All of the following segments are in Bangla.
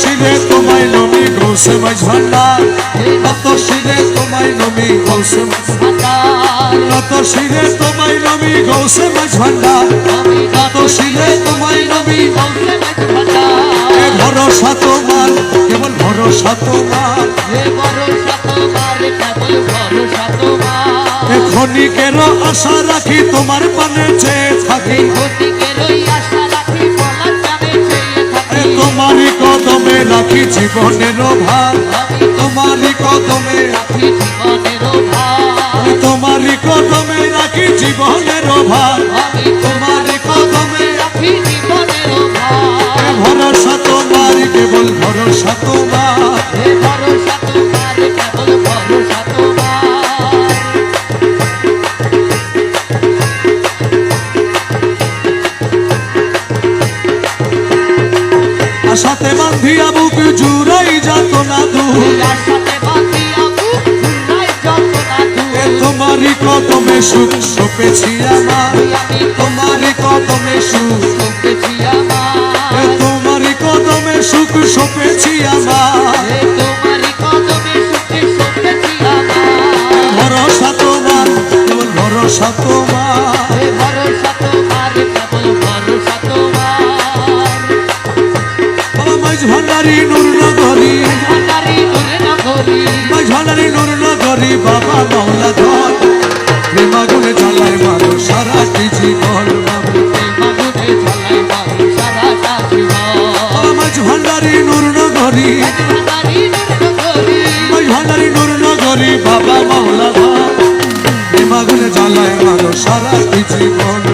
শিরে তোমায় নমি গৌসে মাঝ ভান্ডার নত শিরে তোমায় নমি মাঝ নত শিরে তোমায় নমি গৌসে মাঝ ভান্ডার নত শিরে তোমায় নমি ভরসা তোমার কেবল ভরসা তোমার। ক্ষণিকের আশা রাখি তোমার পানে চেয়ে থাকি। এ রাখি জীবনের ভার তোমারই কদমে আমি তোমারই কদমে রাখি জীবনের ভার তোমারই কদমে ভরসা তোমার। কেবল ভরসা তোমার। আশাতে বান্ধিয়া বুক জুড়াই যাত না এ তোমারই কদমে সুখ সপেছি আমার তোমারই কদমে সুখ এ নগরী বাবা মাওলা ধর। প্রেমাগুনে জ্বালায় মারো সারাটি জীবন ভান্ডারি নূর নগরী। ভান্ডারি নূর নগরী। বাবা মাওলা ধর। প্রেমাগুনে জ্বালায় মারো সারাটি জীবন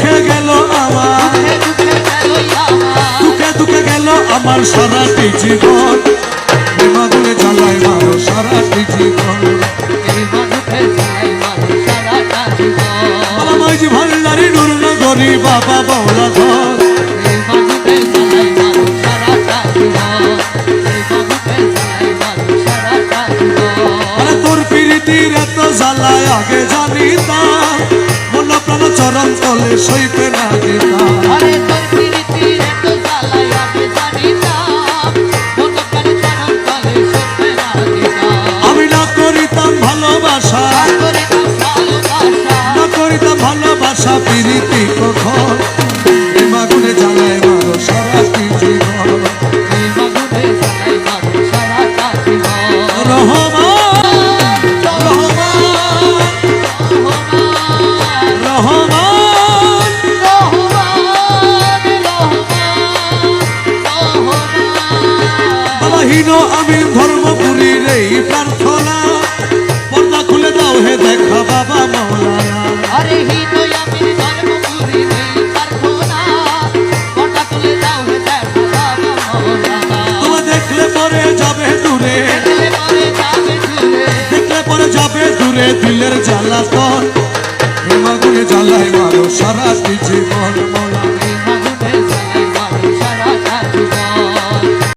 দুঃখে গেল আমার। দুঃখে দুঃখে গেল আমার সারাটি জীবন। প্রেমাগুনে জ্বালায় মারো সারাটি জীবন। মাঝ ভান্ডারি নূর নগরী বাবা বৌলা ধর। তোর প্রীতির এত জ্বালায় আগে জানিতাম প্রাণ চরণ তলে সইতে না দিতাম দিলের জ্বালাতন প্রেমাগুনে জ্বালায় মারো সারাটি জীবন মৌলা